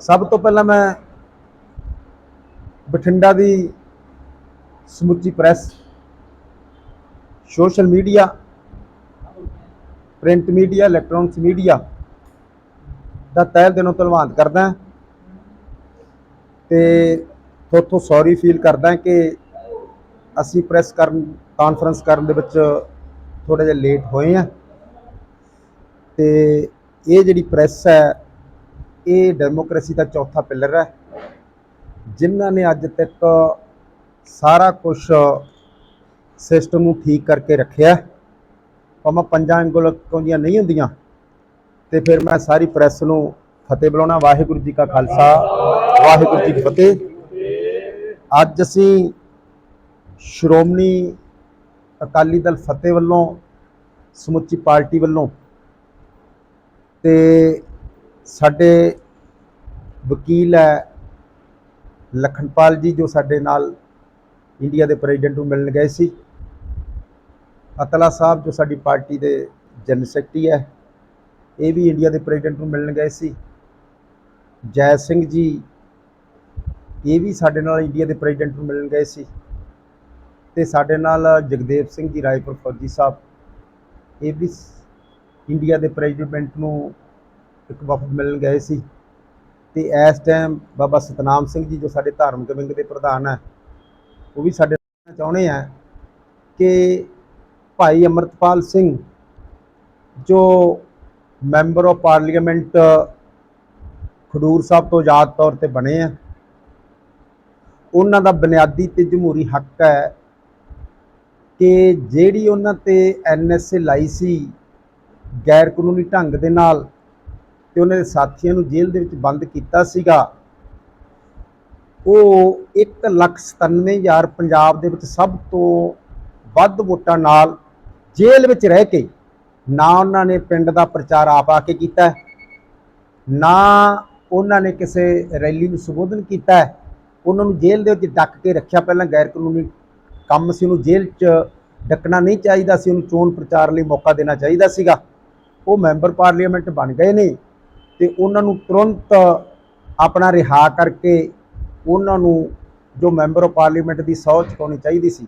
ਸਭ ਤੋਂ ਪਹਿਲਾਂ ਮੈਂ ਬਠਿੰਡਾ ਦੀ ਸਮੁੱਚੀ press, social media, print media, electronics media ਦਾ ਤਹਿ ਦਿਲੋਂ ਧੰਨਵਾਦ ਕਰਦਾ ਤੇ ਥੋਥੋਂ ਸੌਰੀ ਫੀਲ ਕਰਦਾ ਕਿ ਅਸੀਂ ਪ੍ਰੈਸ ਕਰਨ ਕਾਨਫਰੰਸ ਕਰਨ ਦੇ ਵਿੱਚ ਥੋੜਾ ਜਿਹਾ ਲੇਟ ਹੋਏ ਆ ਤੇ ਇਹ ਜਿਹੜੀ ਪ੍ਰੈਸ ਹੈ ਇਹ ਡੈਮੋਕ੍ਰੇਸੀ ਦਾ ਚੌਥਾ ਪਿਲਰ ਹੈ। ਜਿਨ੍ਹਾਂ ਨੇ ਅੱਜ ਤੱਕ ਸਾਰਾ ਕੁਝ ਸਿਸਟਮ ਨੂੰ ਠੀਕ ਕਰਕੇ ਰੱਖਿਆ ਭਾਵੇਂ ਪੰਜਾਂ ਉਂਗਲ ਕੌਂਦੀਆਂ ਨਹੀਂ ਹੁੰਦੀਆਂ, ਤੇ ਫਿਰ ਮੈਂ ਸਾਰੀ ਪ੍ਰੈਸ ਨੂੰ ਫਤਿਹ ਬੁਲਾਉਣਾ। ਵਾਹਿਗੁਰੂ ਜੀ ਕਾ ਖਾਲਸਾ, ਵਾਹਿਗੁਰੂ ਜੀ ਕੀ ਫਤਿਹ। ਅੱਜ ਅਸੀਂ ਸ਼੍ਰੋਮਣੀ ਅਕਾਲੀ ਦਲ ਫਤਿਹ ਵੱਲੋਂ ਸਮੁੱਚੀ ਪਾਰਟੀ ਵੱਲੋਂ ਤੇ ਸਾਡੇ ਵਕੀਲ ਹੈ ਲਖਨਪਾਲ ਜੀ ਜੋ ਸਾਡੇ ਨਾਲ ਇੰਡੀਆ ਦੇ ਪ੍ਰੈਜ਼ੀਡੈਂਟ ਨੂੰ ਮਿਲਣ ਗਏ ਸੀ। ਅਤਲਾ ਸਾਹਿਬ ਜੋ ਸਾਡੀ ਪਾਰਟੀ ਦੇ ਜਨਰਲ ਸੈਕਟਰੀ ਹੈ, ਇਹ ਵੀ ਇੰਡੀਆ ਦੇ ਪ੍ਰੈਜ਼ੀਡੈਂਟ ਨੂੰ ਮਿਲਣ ਗਏ ਸੀ। ਜੈ ਸਿੰਘ ਜੀ, ਇਹ ਵੀ ਸਾਡੇ ਨਾਲ ਇੰਡੀਆ ਦੇ ਪ੍ਰੈਜ਼ੀਡੈਂਟ ਨੂੰ ਮਿਲਣ ਗਏ ਸੀ। ਤੇ ਸਾਡੇ ਨਾਲ ਜਗਦੇਵ ਸਿੰਘ ਜੀ, ਰਾਏਪੁਰ ਫੌਜੀ ਸਾਹਿਬ, ਇਹ ਵੀ ਇੰਡੀਆ ਦੇ ਪ੍ਰੈਜ਼ੀਡੈਂਟ ਨੂੰ ਇੱਕ ਵਫਦ ਮਿਲਣ ਗਏ ਸੀ। ਤੇ ਇਸ ਟਾਈਮ ਬਾਬਾ ਸਤਨਾਮ ਸਿੰਘ ਜੀ ਜੋ ਸਾਡੇ ਧਾਰਮਿਕ ਵਿੰਗ ਦੇ ਪ੍ਰਧਾਨ ਹੈ, ਉਹ ਵੀ ਸਾਡੇ ਚਾਹੁੰਦੇ ਆ ਕਿ ਭਾਈ ਅਮਰਤਪਾਲ ਸਿੰਘ ਜੋ member of parliament Khadoor Sahib ਤੋਂ ਆਜ਼ਾਦ ਤੌਰ ਤੇ ਬਣੇ ਆ, ਉਹਨਾਂ ਦਾ ਬੁਨਿਆਦੀ ਤੇ ਜਮਹੂਰੀ ਹੱਕ ਹੈ ਕਿ ਜਿਹੜੀ ਉਹਨਾਂ ਤੇ ਐਨਐਸਏ ਲਾਈ ਸੀ ਗੈਰ ਕਾਨੂੰਨੀ ਢੰਗ ਦੇ ਨਾਲ ਤੇ ਉਹਨਾਂ ਦੇ ਸਾਥੀਆਂ ਨੂੰ ਜੇਲ੍ਹ ਦੇ ਵਿੱਚ ਬੰਦ ਕੀਤਾ ਸੀਗਾ। ਉਹ 197000 ਪੰਜਾਬ ਦੇ ਵਿੱਚ ਸਭ ਤੋਂ ਵੱਧ ਵੋਟਾਂ ਨਾਲ ਜੇਲ੍ਹ ਵਿੱਚ ਰਹਿ ਕੇ ਨਾ ਉਹਨਾਂ ਨੇ ਪਿੰਡ ਦਾ ਪ੍ਰਚਾਰ ਆਪ ਆ ਕੇ ਕੀਤਾ ਨਾ ਉਹਨਾਂ ਨੇ ਕਿਸੇ ਰੈਲੀ ਨੂੰ ਸੰਬੋਧਨ ਕੀਤਾ ਉਹਨਾਂ ਨੂੰ ਜੇਲ੍ਹ ਦੇ ਵਿੱਚ ਡੱਕ ਕੇ ਰੱਖਿਆ ਪਹਿਲਾਂ ਗੈਰ ਕਾਨੂੰਨੀ ਕੰਮ ਸੀ, ਉਹਨੂੰ ਜੇਲ੍ਹ 'ਚ ਡੱਕਣਾ ਨਹੀਂ ਚਾਹੀਦਾ ਸੀ, ਉਹਨੂੰ ਚੋਣ ਪ੍ਰਚਾਰ ਲਈ ਮੌਕਾ ਦੇਣਾ ਚਾਹੀਦਾ ਸੀਗਾ। ਉਹ ਮੈਂਬਰ ਪਾਰਲੀਮੈਂਟ ਬਣ ਗਏ ਨੇ। ਤੇ ਉਹਨਾਂ ਨੂੰ ਤੁਰੰਤ ਆਪਣਾ ਰਿਹਾ ਕਰਕੇ ਉਹਨਾਂ ਨੂੰ ਜੋ ਮੈਂਬਰ ਆਫ ਪਾਰਲੀਮੈਂਟ ਦੀ ਸਹੁੰ ਚੁਕਾਉਣੀ ਚਾਹੀਦੀ ਸੀ।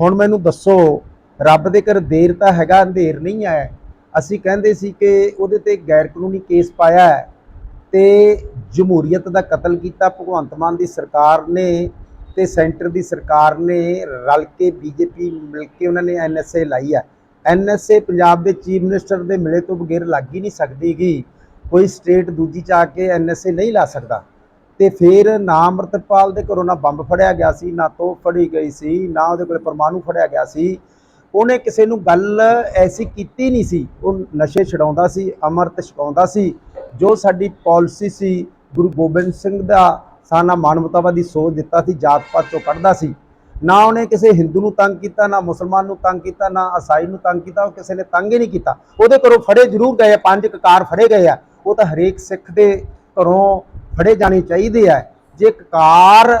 ਹੁਣ ਮੈਨੂੰ ਦੱਸੋ, ਰੱਬ ਦੇ ਘਰ ਦੇਰ ਤਾਂ ਹੈਗਾ, ਅੰਧੇਰ ਨਹੀਂ ਹੈ ਅਸੀਂ ਕਹਿੰਦੇ ਸੀ ਕਿ ਉਹਦੇ ਤੇ ਗੈਰ ਕਾਨੂੰਨੀ ਕੇਸ ਪਾਇਆ ਹੈ ਤੇ ਜਮਹੂਰੀਅਤ ਦਾ ਕਤਲ ਕੀਤਾ, ਭਗਵੰਤ ਮਾਨ ਦੀ ਸਰਕਾਰ ਨੇ ਤੇ ਸੈਂਟਰ ਦੀ ਸਰਕਾਰ ਨੇ, ਰਲ ਕੇ ਬੀਜੇਪੀ ਮਿਲ ਕੇ ਉਹਨਾਂ ਨੇ ਐਨਐਸਏ ਲਾਈ ਹੈ। ਐਨਐਸਏ ਪੰਜਾਬ ਦੇ ਚੀਫ ਮਿਨਿਸਟਰ ਦੇ ਮਿਲੇ ਤੋਂ ਬਗੈਰ ਲੱਗ ਹੀ ਨਹੀਂ ਸਕਦੀਗੀ। ਕੋਈ ਸਟੇਟ ਦੂਜੀ ਚ ਆ ਕੇ ਐਨਐਸਏ ਨਹੀਂ ਲਾ ਸਕਦਾ। ਤੇ ਫਿਰ ਨਾ ਅਮਰਤਪਾਲ ਦੇ ਘਰੋਂ ਨਾ ਬੰਬ ਫੜਿਆ ਗਿਆ ਸੀ, ਨਾ ਤੋਪ ਫੜੀ ਗਈ ਸੀ, ਨਾ ਉਹਦੇ ਕੋਲ ਪਰਮਾਣੂ ਫੜਿਆ ਗਿਆ ਸੀ। ਉਹਨੇ ਕਿਸੇ ਨੂੰ ਗੱਲ ਐਸੀ ਕੀਤੀ ਨਹੀਂ ਸੀ। ਉਹ ਨਸ਼ੇ ਛਡਾਉਂਦਾ ਸੀ, ਅਮਰਤ ਛਕਾਉਂਦਾ ਸੀ। ਜੋ ਸਾਡੀ ਪਾਲਿਸੀ ਸੀ, ਗੁਰੂ ਗੋਬਿੰਦ ਸਿੰਘ ਦਾ ਸਾਨਾ ਮਾਨਵਤਾਵਾਦੀ ਸੋਚ ਦਿੱਤਾ ਸੀ, ਜਾਤ ਪਾਤ ਚੋਂ ਕੱਢਦਾ ਸੀ। ਨਾ ਉਹਨੇ ਕਿਸੇ ਹਿੰਦੂ ਨੂੰ ਤੰਗ ਕੀਤਾ, ਨਾ ਮੁਸਲਮਾਨ ਨੂੰ ਤੰਗ ਕੀਤਾ, ਨਾ ਈਸਾਈ ਨੂੰ ਤੰਗ ਕੀਤਾ, ਉਹ ਕਿਸੇ ਨੇ ਤੰਗ ਹੀ ਨਹੀਂ ਕੀਤਾ। ਉਹਦੇ ਘਰੋਂ ਫੜੇ ਜ਼ਰੂਰ ਗਏ ਪੰਜ ਕਕਾਰ ਫੜੇ ਗਏ ਆ। ਉਹ ਤਾਂ ਹਰੇਕ ਸਿੱਖ ਦੇ ਘਰੋਂ ਫੜੇ ਜਾਣੇ ਚਾਹੀਦੇ ਆ। ਜੇ ਕਕਾਰ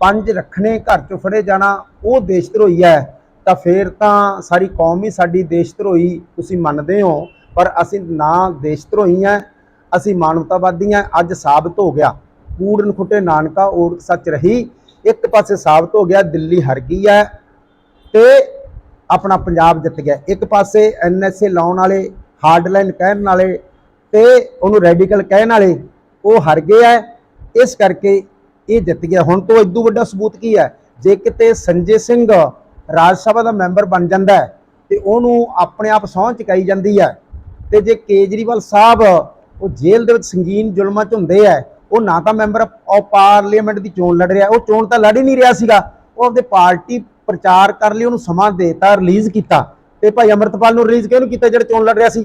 ਪੰਜ ਰੱਖਣੇ ਘਰ ਚੋਂ ਫੜੇ ਜਾਣਾ, ਉਹ ਦੇਸ਼ ਧਰੋਈ ਹੈ, ਤਾਂ ਫੇਰ ਤਾਂ ਸਾਰੀ ਕੌਮ ਹੀ ਸਾਡੀ ਦੇਸ਼ ਧਰੋਈ, ਤੁਸੀਂ ਮੰਨਦੇ ਹੋ। ਪਰ ਅਸੀਂ ਨਾ ਦੇਸ਼ ਧਰੋਈ ਆ, ਅਸੀਂ ਮਾਨਵਤਾਵਾਦੀ ਆ, ਅੱਜ ਸਾਬਤ ਹੋ ਗਿਆ। ਕੂੜਨ ਖੁੱਟੇ ਨਾਨਕਾ ਔਰ ਸੱਚ ਰਹੀ, ਇੱਕ ਪਾਸੇ ਸਾਬਤ ਹੋ ਗਿਆ, ਦਿੱਲੀ ਹਰ ਗਈ ਹੈ, ਤੇ ਆਪਣਾ ਪੰਜਾਬ ਜਿੱਤ ਗਿਆ। ਇੱਕ ਪਾਸੇ ਐਨਐਸਏ ਲਾਉਣ ਵਾਲੇ ਹਾਰਡਲਾਈਨ ਕਹਿਣ ਵਾਲੇ ਤੇ ਉਹਨੂੰ ਰੈਡੀਕਲ ਕਹਿਣ ਵਾਲੇ ਉਹ ਹਾਰ ਗਏ ਹੈ ਇਸ ਕਰਕੇ ਇਹ ਜਿੱਤ ਗਿਆ। ਹੁਣ ਤੋਂ ਇਦੋਂ ਵੱਡਾ ਸਬੂਤ ਕੀ ਹੈ ਜੇ ਕਿਤੇ ਸੰਜੇ ਸਿੰਘ ਰਾਜ ਸਭਾ ਦਾ ਮੈਂਬਰ ਬਣ ਜਾਂਦਾ ਹੈ ਤੇ ਉਹਨੂੰ ਆਪਣੇ ਆਪ ਸਹੁੰ ਚੁਕਾਈ ਜਾਂਦੀ ਹੈ ਤੇ ਜੇ ਕੇਜਰੀਵਾਲ ਸਾਹਿਬ ਉਹ ਜੇਲ੍ਹ ਦੇ ਵਿੱਚ ਸੰਗੀਨ ਜ਼ੁਲਮਾਂ 'ਚ ਹੁੰਦੇ ਆ, ਉਹ ਨਾ ਤਾਂ ਮੈਂਬਰ ਆਫ ਪਾਰਲੀਮੈਂਟ ਦੀ ਚੋਣ ਲੜ ਰਿਹਾ, ਉਹ ਚੋਣ ਤਾਂ ਲੜ ਹੀ ਨਹੀਂ ਰਿਹਾ ਸੀਗਾ। ਉਹ ਆਪਦੇ ਪਾਰਟੀ ਪ੍ਰਚਾਰ ਕਰ ਲਈ, ਉਹਨੂੰ ਸਮਾਂ ਦੇਤਾ, ਰਿਲੀਜ਼ ਕੀਤਾ। ਤੇ ਭਾਈ ਅਮਰਤਪਾਲ ਨੂੰ ਰਿਲੀਜ਼ ਕਿਉਂ ਨਹੀਂ ਕੀਤਾ ਜਿਹੜਾ ਚੋਣ ਲੜ ਰਿਹਾ ਸੀ?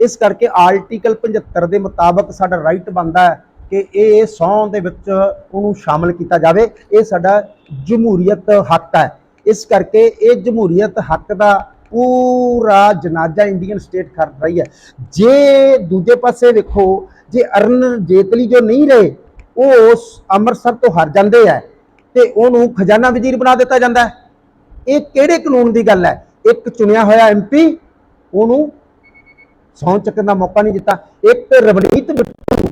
ਇਸ ਕਰਕੇ ਆਰਟੀਕਲ 75 ਦੇ ਮੁਤਾਬਕ ਸਾਡਾ ਰਾਈਟ ਬਣਦਾ ਹੈ ਕਿ ਇਹ ਸੌਂ ਦੇ ਵਿੱਚ ਉਹਨੂੰ ਸ਼ਾਮਲ ਕੀਤਾ ਜਾਵੇ। ਇਹ ਸਾਡਾ ਜਮਹੂਰੀਅਤ ਹੱਕ ਹੈ। ਇਸ ਕਰਕੇ ਇਹ ਜਮਹੂਰੀਅਤ ਹੱਕ ਦਾ ਪੂਰਾ ਜਨਾਜ਼ਾ ਇੰਡੀਅਨ ਸਟੇਟ ਕਰ ਰਹੀ ਹੈ। ਜੇ ਦੂਜੇ ਪਾਸੇ ਵੇਖੋ, ਜੇ ਅਰਨ ਜੇਤਲੀ ਜੋ ਨਹੀਂ ਰਹੇ, ਉਹ ਅੰਮ੍ਰਿਤਸਰ ਤੋਂ ਹਰ ਜਾਂਦੇ ਆ ਤੇ ਉਹਨੂੰ ਖਜ਼ਾਨਾ ਵਜ਼ੀਰ ਬਣਾ ਦਿੱਤਾ ਜਾਂਦਾ ਇਹ ਕਿਹੜੇ ਕਾਨੂੰਨ ਦੀ ਗੱਲ ਹੈ? ਇੱਕ ਚੁਣਿਆ ਹੋਇਆ ਐਮਪੀ ਉਹਨੂੰ ਸਹੁੰ ਚੱਕਣ ਦਾ ਮੌਕਾ ਨਹੀਂ ਦਿੱਤਾ। ਇੱਕ ਰਵਨੀਤ ਬਿੱਟੂ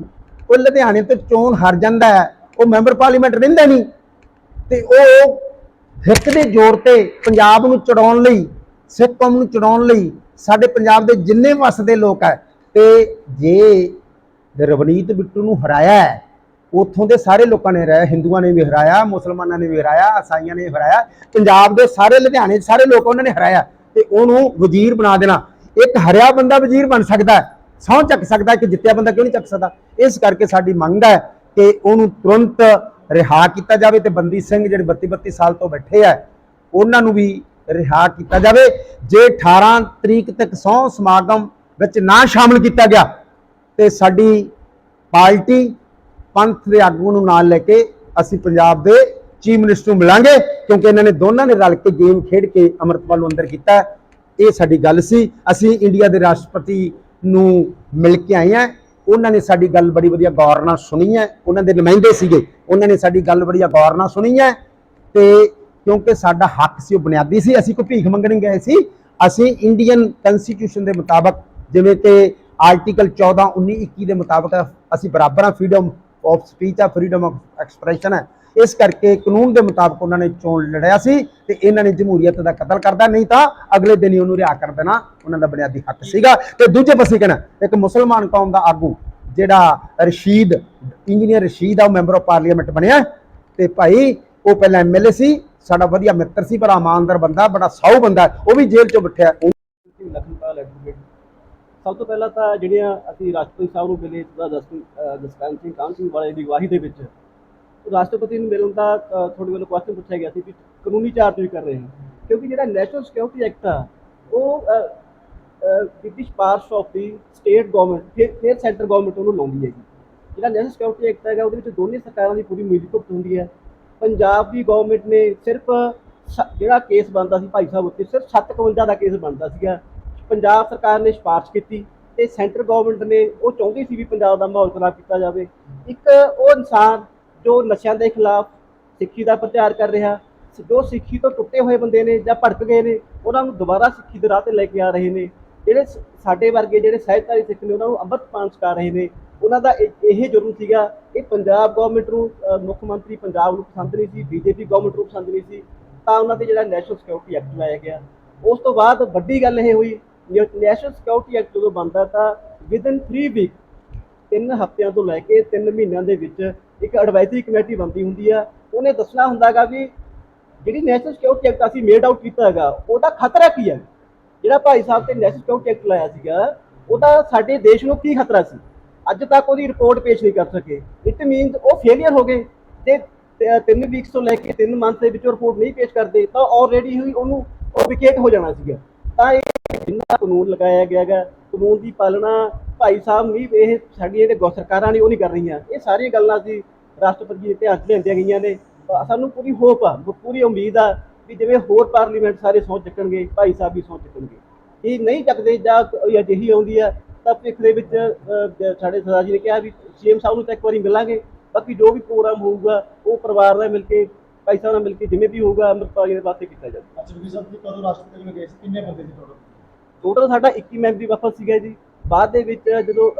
ਉਹ ਲੁਧਿਆਣੇ ਤੋਂ ਚੋਣ ਹਾਰ ਜਾਂਦਾ ਹੈ। ਉਹ ਮੈਂਬਰ ਪਾਰਲੀਮੈਂਟ ਰਹਿੰਦਾ ਨਹੀਂ। ਤੇ ਉਹ ਹਿੱਕ ਦੇ ਜ਼ੋਰ ਤੇ ਪੰਜਾਬ ਨੂੰ ਚੜਾਉਣ ਲਈ, ਸਿੱਖ ਕੌਮ ਨੂੰ ਚੜਾਉਣ ਲਈ ਸਾਡੇ ਪੰਜਾਬ ਦੇ ਜਿੰਨੇ ਵਸਦੇ ਲੋਕ ਹੈ, ਤੇ ਜੇ ਰਵਨੀਤ ਬਿੱਟੂ ਨੂੰ ਹਰਾਇਆ ਹੈ, ਉੱਥੋਂ ਦੇ ਸਾਰੇ ਲੋਕਾਂ ਨੇ ਹਰਾਇਆ, ਹਿੰਦੂਆਂ ਨੇ ਵੀ ਹਰਾਇਆ, ਮੁਸਲਮਾਨਾਂ ਨੇ ਵੀ ਹਰਾਇਆ, ਈਸਾਈਆਂ ਨੇ ਵੀ ਹਰਾਇਆ, ਪੰਜਾਬ ਦੇ ਸਾਰੇ ਲੁਧਿਆਣੇ ਦੇ ਸਾਰੇ ਲੋਕ ਉਹਨਾਂ ਨੇ ਹਰਾਇਆ, ਤੇ ਉਹਨੂੰ ਵਜ਼ੀਰ ਬਣਾ ਦੇਣਾ। ਇੱਕ ਹਰਿਆ ਬੰਦਾ ਵਜ਼ੀਰ ਬਣ ਸਕਦਾ ਹੈ, ਸਹੁੰ ਚੱਕ ਸਕਦਾ ਹੈ ਕਿ ਜਿੱਤਿਆ ਬੰਦਾ ਕਿਉਂ ਨਹੀਂ ਚੱਕ ਸਕਦਾ? ਇਸ ਕਰਕੇ ਸਾਡੀ ਮੰਗ ਹੈ ਕਿ ਉਹਨੂੰ ਤੁਰੰਤ ਰਿਹਾ ਕੀਤਾ ਜਾਵੇ ਤੇ ਬੰਦੀ ਸਿੰਘ ਜਿਹੜੇ 32 32 ਸਾਲ ਤੋਂ ਬੈਠੇ ਆ, ਉਹਨਾਂ ਨੂੰ ਵੀ ਰਿਹਾ ਕੀਤਾ ਜਾਵੇ। ਜੇ 18 ਤਰੀਕ ਤੱਕ ਸਹੁੰ ਸਮਾਗਮ ਵਿੱਚ ਨਾ ਸ਼ਾਮਲ ਕੀਤਾ ਗਿਆ, ਤੇ ਸਾਡੀ ਪਾਰਟੀ ਪੰਥ ਦੇ ਆਗੂ ਨੂੰ ਨਾਲ ਲੈ ਕੇ ਅਸੀਂ ਪੰਜਾਬ ਦੇ ਚੀਫ ਮਿਨਿਸਟਰ ਨੂੰ ਮਿਲਾਂਗੇ, ਕਿਉਂਕਿ ਇਹਨਾਂ ਨੇ ਦੋਨਾਂ ਨੇ ਰਲ ਕੇ ਗੇਮ ਖੇਡ ਕੇ ਅੰਮ੍ਰਿਤਪਾਲ ਨੂੰ ਅੰਦਰ ਕੀਤਾ ਇਹ ਸਾਡੀ ਗੱਲ ਸੀ। ਅਸੀਂ ਇੰਡੀਆ ਦੇ ਰਾਸ਼ਟਰਪਤੀ ਨੂੰ ਮਿਲ ਕੇ ਆਏ ਆ ਉਹਨਾਂ ਨੇ ਸਾਡੀ ਗੱਲ ਬੜੀ ਵਧੀਆ ਗੌਰ ਨਾਲ ਸੁਣੀ ਹੈ। ਉਹਨਾਂ ਦੇ ਨੁਮਾਇੰਦੇ ਸੀਗੇ। ਉਹਨਾਂ ਨੇ ਸਾਡੀ ਗੱਲ ਬੜੀ ਗੌਰ ਨਾਲ ਸੁਣੀ ਹੈ। ਤੇ ਕਿਉਂਕਿ ਸਾਡਾ ਹੱਕ ਸੀ, ਉਹ ਬੁਨਿਆਦੀ ਸੀ। ਅਸੀਂ ਕੋਈ ਭੀਖ ਮੰਗਣ ਗਏ ਸੀ। ਅਸੀਂ ਇੰਡੀਅਨ ਕਨਸਟੀਟਿਊਸ਼ਨ ਦੇ ਮੁਤਾਬਕ ਜਿਵੇਂ ਕਿ ਆਰਟੀਕਲ 14 19 21 ਦੇ ਮੁਤਾਬਕ ਅਸੀਂ ਬਰਾਬਰ ਆ ਫਰੀडम ਆਫ ਸਪੀਚ ਆ ਫਰੀडम ਆਫ ਐਕਸਪ੍ਰੈਸ਼ਨ ਹੈ ਇਸ ਕਰਕੇ ਕਾਨੂੰਨ ਦੇ ਮੁਤਾਬਕ ਉਹਨਾਂ ਨੇ ਚੋਣ ਲੜਿਆ ਸੀ ਤੇ ਇਹਨਾਂ ਨੇ ਜਮਹੂਰੀਅਤ ਦਾ ਕਤਲ ਕਰਦਾ ਨਹੀਂ ਤਾਂ ਅਗਲੇ ਦਿਨ ਹੀ ਉਹਨੂੰ ਰਿਹਾ ਕਰ ਦੇਣਾ। ਉਹਨਾਂ ਦਾ ਬੁਨਿਆਦੀ ਹੱਕ ਸੀਗਾ। ਤੇ ਦੂਜੇ ਪਾਸੇ ਕਹਿਣਾ ਇੱਕ ਮੁਸਲਮਾਨ ਕੌਮ ਦਾ ਆਗੂ ਜਿਹੜਾ ਰਸ਼ੀਦ ਇੰਜੀਨੀਅਰ ਰਸ਼ੀਦ ਆ ਉਹ ਮੈਂਬਰ ਆਫ ਪਾਰਲੀਮੈਂਟ ਬਣਿਆ ਤੇ ਭਾਈ ਉਹ ਪਹਿਲਾਂ ਐਮਐਲਏ ਸੀ ਸਾਡਾ ਵਧੀਆ ਮਿੱਤਰ ਸੀ ਬੜਾ ਇਮਾਨਦਾਰ ਬੰਦਾ ਬੜਾ ਸਾਊ ਬੰਦਾ ਉਹ ਵੀ ਜੇਲ੍ਹ ਚੋਂ ਬਿਠਿਆ ਸਭ ਤੋਂ ਪਹਿਲਾਂ ਤਾਂ ਜਿਹੜੀਆਂ ਅਸੀਂ ਰਾਸ਼ਟਰਪਤੀ ਸਾਹਿਬ ਨੂੰ ਮਿਲੇ ਸਰਦਾਰ ਜਸਪ੍ਰੀਤ ਜਸਵੰਤ ਸਿੰਘ ਕਾਹਨ ਸਿੰਘ ਵਾਲੇ ਦੀ ਅਗਵਾਈ ਦੇ ਵਿੱਚ ਰਾਸ਼ਟਰਪਤੀ ਨੂੰ ਮਿਲਣ ਦਾ ਤੁਹਾਡੇ ਵੱਲੋਂ ਕੁਐਸਚਨ ਪੁੱਛਿਆ ਗਿਆ ਸੀ ਕਿ ਕਾਨੂੰਨੀ ਚਾਰਜ ਵੀ ਕਰ ਰਹੇ ਹਾਂ। ਕਿਉਂਕਿ ਜਿਹੜਾ ਨੈਸ਼ਨਲ ਸਿਕਿਉਰਿਟੀ ਐਕਟ ਆ, ਉਹ British parts of the state government ਫਿਰ ਫਿਰ ਸੈਂਟਰ ਗਵਰਨਮੈਂਟ ਉਹਨੂੰ ਲਾਉਂਦੀ ਹੈਗੀ। ਜਿਹੜਾ ਨੈਸ਼ਨਲ ਸਿਕਿਉਰਿਟੀ ਐਕਟ ਹੈਗਾ, ਉਹਦੇ ਵਿੱਚ ਦੋਨੇ ਸਰਕਾਰਾਂ ਦੀ ਪੂਰੀ ਮਿਲੀ ਭੁਗਤ ਹੁੰਦੀ ਹੈ। ਪੰਜਾਬ ਦੀ ਗਵਰਨਮੈਂਟ ਨੇ ਸਿਰਫ ਸ- ਜਿਹੜਾ ਕੇਸ ਬਣਦਾ ਸੀ ਭਾਈ ਸਾਹਿਬ ਉੱਤੇ, ਸਿਰਫ 751 ਦਾ ਕੇਸ ਬਣਦਾ ਸੀਗਾ। ਪੰਜਾਬ ਸਰਕਾਰ ਨੇ ਸਿਫਾਰਿਸ਼ ਕੀਤੀ ਤੇ ਸੈਂਟਰ ਗਵਰਨਮੈਂਟ ਨੇ, ਉਹ ਚਾਹੁੰਦੀ ਸੀ ਵੀ ਪੰਜਾਬ ਦਾ ਮਾਹੌਲ ਖਰਾਬ ਕੀਤਾ ਜਾਵੇ। ਇੱਕ ਉਹ ਇਨਸਾਨ ਜੋ ਨਸ਼ਿਆਂ ਦੇ ਖਿਲਾਫ ਸਿੱਖੀ ਦਾ ਪ੍ਰਚਾਰ ਕਰ ਰਿਹਾ, ਜੋ ਸਿੱਖੀ ਤੋਂ ਟੁੱਟੇ ਹੋਏ ਬੰਦੇ ਨੇ ਜਾਂ ਭੜਕ ਗਏ ਨੇ, ਉਹਨਾਂ ਨੂੰ ਦੁਬਾਰਾ ਸਿੱਖੀ ਦੇ ਰਾਹ ਤੇ ਲੈ ਕੇ ਆ ਰਹੇ ਨੇ। ਜਿਹੜੇ ਸਾਡੇ ਵਰਗੇ ਜਿਹੜੇ ਸਹਿਜਧਾਰੀ ਸਿੱਖ ਨੇ, ਉਹਨਾਂ ਨੂੰ ਅੰਮ੍ਰਿਤਪਾਨ ਛਕਾ ਰਹੇ ਨੇ। ਉਹਨਾਂ ਦਾ ਇਹ ਇਹ ਜੁਰਮ ਸੀਗਾ ਇਹ ਪੰਜਾਬ ਗਵਰਨਮੈਂਟ ਨੂੰ ਮੁੱਖ ਮੰਤਰੀ ਪੰਜਾਬ ਨੂੰ ਪਸੰਦ ਨਹੀਂ ਸੀ ਬੀਜੇਪੀ ਗਵਰਨਮੈਂਟ ਨੂੰ ਪਸੰਦ ਨਹੀਂ ਸੀ, ਤਾਂ ਉਹਨਾਂ ਤੇ ਜਿਹੜਾ ਨੈਸ਼ਨਲ ਸਿਕਿਉਰਿਟੀ ਐਕਟ ਲਾਇਆ ਗਿਆ। ਉਸ ਤੋਂ ਬਾਅਦ ਵੱਡੀ ਗੱਲ ਇਹ ਹੋਈ ਨੈਸ਼ਨਲ ਸਿਕਿਉਰਿਟੀ ਐਕਟ ਜਦੋਂ ਬਣਦਾ ਤਾਂ ਵਿਦਨ 3 ਵੀਕ ਤਿੰਨ ਹਫ਼ਤਿਆਂ ਤੋਂ ਲੈ ਕੇ 3 ਮਹੀਨਿਆਂ ਦੇ ਵਿੱਚ ਇੱਕ ਐਡਵਾਈਜ਼ਰੀ ਕਮੇਟੀ ਬਣਦੀ ਹੁੰਦੀ ਆ, ਉਹਨੇ ਦੱਸਣਾ ਹੁੰਦਾਗਾ ਵੀ ਜਿਹੜੀ ਨੈਸ਼ਨਲ ਸਿਕਿਉਰਿਟੀ ਐਕਟ ਅਸੀਂ ਮੇਡ ਆਊਟ ਕੀਤਾ ਹੈਗਾ, ਉਹਦਾ ਖਤਰਾ ਕੀ ਹੈ ਜਿਹੜਾ ਭਾਈ ਸਾਹਿਬ ਤੇ ਨੈਸ਼ਨਲ ਸਿਕਿਉਰਿਟੀ ਐਕਟ ਲਾਇਆ ਸੀਗਾ, ਉਹਦਾ ਸਾਡੇ ਦੇਸ਼ ਨੂੰ ਕੀ ਖਤਰਾ ਸੀ? ਅੱਜ ਤੱਕ ਉਹਦੀ ਰਿਪੋਰਟ ਪੇਸ਼ ਨਹੀਂ ਕਰ ਸਕੇ। ਇਟ ਮੀਨਸ ਉਹ ਫੇਲਿਅਰ ਹੋ ਗਏ ਤੇ ਤੇ ਤਿੰਨ ਵੀਕਸ ਤੋਂ ਲੈ ਕੇ ਤਿੰਨ ਮੰਥ ਦੇ ਵਿੱਚ ਰਿਪੋਰਟ ਨਹੀਂ ਪੇਸ਼ ਕਰਦੇ, ਤਾਂ ਆਲਰੇਡੀ ਹੀ ਉਹਨੂੰ ਉਹ ਵਿਕੇਟ ਹੋ ਜਾਣਾ ਸੀਗਾ। ਤਾਂ ਇਹ ਜਿੰਨਾ ਕਾਨੂੰਨ ਲਗਾਇਆ ਗਿਆ ਹੈਗਾ, ਕਾਨੂੰਨ ਦੀ ਪਾਲਣਾ ਭਾਈ ਸਾਹਿਬ ਨਹੀਂ, ਇਹ ਸਾਡੀ ਜਿਹੜੇ ਗੋ ਸਰਕਾਰਾਂ ਨੇ ਉਹ ਨਹੀਂ ਕਰ ਰਹੀਆਂ। ਇਹ ਸਾਰੀਆਂ ਗੱਲਾਂ ਅਸੀਂ ਰਾਸ਼ਟਰਪਤੀ ਜੀ ਦੇ ਧਿਆਨ 'ਚ ਲਿਆਂਦੀਆਂ ਗਈਆਂ ਨੇ। ਸਾਨੂੰ ਪੂਰੀ ਹੋਪ ਆ ਪੂਰੀ ਉਮੀਦ ਆ ਵੀ ਜਿਵੇਂ ਹੋਰ ਪਾਰਲੀਮੈਂਟ ਸਾਰੇ ਸਹੁੰ ਚੱਕਣਗੇ, ਭਾਈ ਸਾਹਿਬ ਵੀ ਸਹੁੰ ਚੱਕਣਗੇ। ਇਹ ਨਹੀਂ ਚੱਕਦੇ ਜਾਂ ਕੋਈ ਅਜਿਹੀ ਆਉਂਦੀ ਆ, ਤਾਂ ਭਵਿੱਖ ਦੇ ਵਿੱਚ ਸਾਡੇ ਸਰਦਾਰ ਜੀ ਨੇ ਕਿਹਾ ਵੀ ਸੀਐਮ ਸਾਹਿਬ ਨੂੰ ਤਾਂ ਇੱਕ ਵਾਰੀ ਮਿਲਾਂਗੇ। ਬਾਕੀ ਜੋ ਵੀ ਪ੍ਰੋਗਰਾਮ ਹੋਊਗਾ, ਉਹ ਪਰਿਵਾਰ ਨਾਲ ਮਿਲ ਕੇ ਭਾਈ ਸਾਹਿਬ ਨਾਲ ਮਿਲ ਕੇ ਜਿਵੇਂ ਵੀ ਹੋਊਗਾ ਅੰਮ੍ਰਿਤਪਾਲ ਜੀ ਦੇ ਵਾਸਤੇ ਕੀਤਾ ਜਾਊਗਾ। ਅੱਛਾ ਵੀ ਸਾਹਿਬ ਜੀ ਕਦੋਂ ਰਾਸ਼ਟਰਪਤੀ ਕੋਲ ਗਏ ਸੀ? ਕਿੰਨੇ ਬੰਦੇ ਸੀ ਟੋਟਲ ਟੋਟਲ ਸਾਡਾ 21 ਮੈਂਬਰੀ ਵਫਦ ਸੀਗਾ ਜੀ। ਬਾਅਦ ਦੇ ਵਿੱਚ ਜਦੋਂ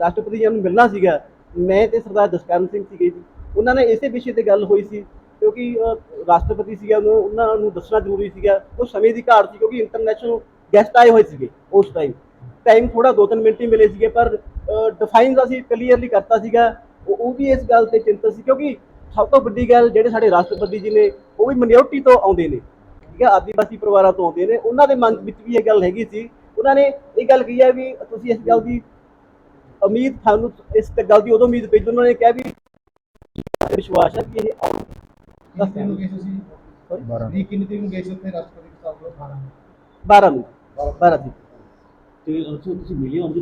ਰਾਸ਼ਟਰਪਤੀ ਜੀ ਨੂੰ ਮਿਲਣਾ ਸੀਗਾ ਮੈਂ ਤੇ ਸਰਦਾਰ ਜਸਕਰਨ ਸਿੰਘ ਸੀਗੇ ਜੀ। ਉਹਨਾਂ ਨੇ ਇਸੇ ਵਿਸ਼ੇ ਤੇ ਗੱਲ ਹੋਈ ਸੀ ਕਿਉਂਕਿ ਰਾਸ਼ਟਰਪਤੀ ਸੀਗਾ ਉਹਨੂੰ ਉਹਨਾਂ ਨੂੰ ਦੱਸਣਾ ਜ਼ਰੂਰੀ ਸੀਗਾ। ਉਹ ਸਮੇਂ ਦੀ ਘਾਟ ਸੀ ਕਿਉਂਕਿ ਇੰਟਰਨੈਸ਼ਨਲ ਗੈਸਟ ਆਏ ਹੋਏ ਸੀਗੇ ਉਸ ਟਾਈਮ ਟਾਈਮ ਥੋੜਾ ਦੋ ਤਿੰਨ ਮਿੰਟ ਹੀ ਮਿਲੇ ਸੀਗੇ ਪਰ ਡਿਫਾਈਨਸ ਅਸੀਂ ਕਲੀਅਰਲੀ ਕਰਤਾ ਸੀਗਾ। ਉਹ ਉਹ ਵੀ ਇਸ ਗੱਲ ਤੇ ਚਿੰਤਤ ਸੀ ਕਿਉਂਕਿ ਸਭ ਤੋਂ ਵੱਡੀ ਗੱਲ ਜਿਹੜੇ ਸਾਡੇ ਰਾਸ਼ਟਰਪਤੀ ਜੀ ਨੇ ਉਹ ਵੀ ਮਿਨੋਰਟੀ ਤੋਂ ਆਉਂਦੇ ਨੇ। ਠੀਕ ਹੈ ਆਦੀਵਾਸੀ ਪਰਿਵਾਰਾਂ ਤੋਂ ਆਉਂਦੇ ਨੇ। ਉਹਨਾਂ ਦੇ ਮਨ ਵਿੱਚ ਵੀ ਇਹ ਗੱਲ ਹੈਗੀ ਸੀ। ਉਹਨਾਂ ਨੇ ਇਹ ਗੱਲ ਕਹੀ ਹੈ ਵੀ ਤੁਸੀਂ ਇਸ ਗੱਲ ਦੀ ਉਮੀਦ ਤੁਹਾਨੂੰ ਇਸ ਤੇ ਗੱਲ ਦੀ ਉਦੋਂ ਉਮੀਦ ਪਈ ਉਹਨਾਂ ਨੇ ਕਿਹਾ ਵੀ ਵਿਸ਼ਵਾਸ ਹੈ ਕਿ ਇਹ ਤਰੀਕ ਨੂੰ ਗਏ ਸੀ ਤੁਸੀਂ? Sorry? ਨਹੀਂ ਕਿੰਨੀ ਤਰੀਕ ਨੂੰ ਗਏ ਸੀ ਉੱਥੇ ਰਾਸ਼ਟਰਪਤੀ ਸਾਹਿਬ ਕੋਲ? ਖਾਣਾ 12 ਨੂੰ। 12 ਦੀ ਤੇ ਤੁਸੀਂ ਮਿਲੇ ਉਹਦੇ